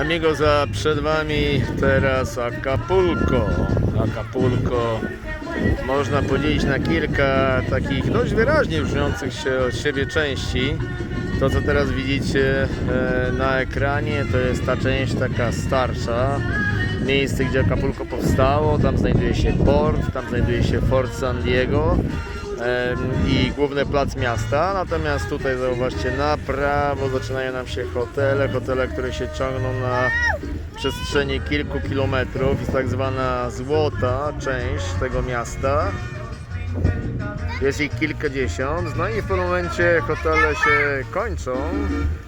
Amigos, a przed Wami teraz Acapulco. Acapulco można podzielić na kilka takich dość wyraźnie brzmiących się od siebie części. To, co teraz widzicie e, na ekranie, to jest ta część taka starsza. Miejsce, gdzie Acapulco powstało. Tam znajduje się port, tam znajduje się Fort San Diego i główny plac miasta. Natomiast tutaj zauważcie, na prawo zaczynają nam się hotele, hotele, które się ciągną na przestrzeni kilku kilometrów. Jest tak zwana złota część tego miasta. Jest ich kilkadziesiąt, no i w pewnym momencie hotele się kończą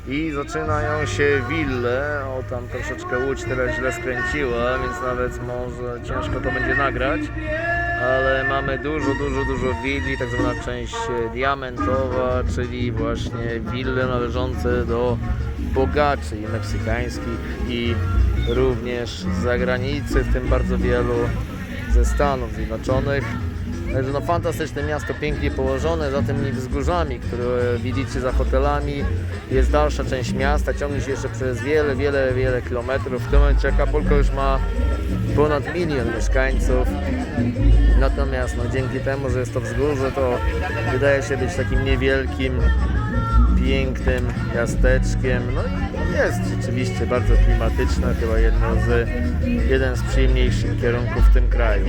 i zaczynają się wille. O, tam troszeczkę łódź teraz źle skręciła, więc nawet może ciężko to będzie nagrać. Ale mamy dużo, dużo, dużo willi, tak zwana część diamentowa, czyli właśnie wille należące do bogaczy i meksykańskich i również z zagranicy, w tym bardzo wielu ze Stanów Zjednoczonych. Także no fantastyczne miasto, pięknie położone, za tymi wzgórzami, które widzicie za hotelami jest dalsza część miasta, ciągnie się jeszcze przez wiele, wiele, wiele kilometrów. W tym momencie Acapulco już ma ponad milion mieszkańców. Natomiast no, dzięki temu, że jest to wzgórze, to wydaje się być takim niewielkim, pięknym miasteczkiem. No i jest rzeczywiście bardzo klimatyczne, chyba jedno z, jeden z przyjemniejszych kierunków w tym kraju.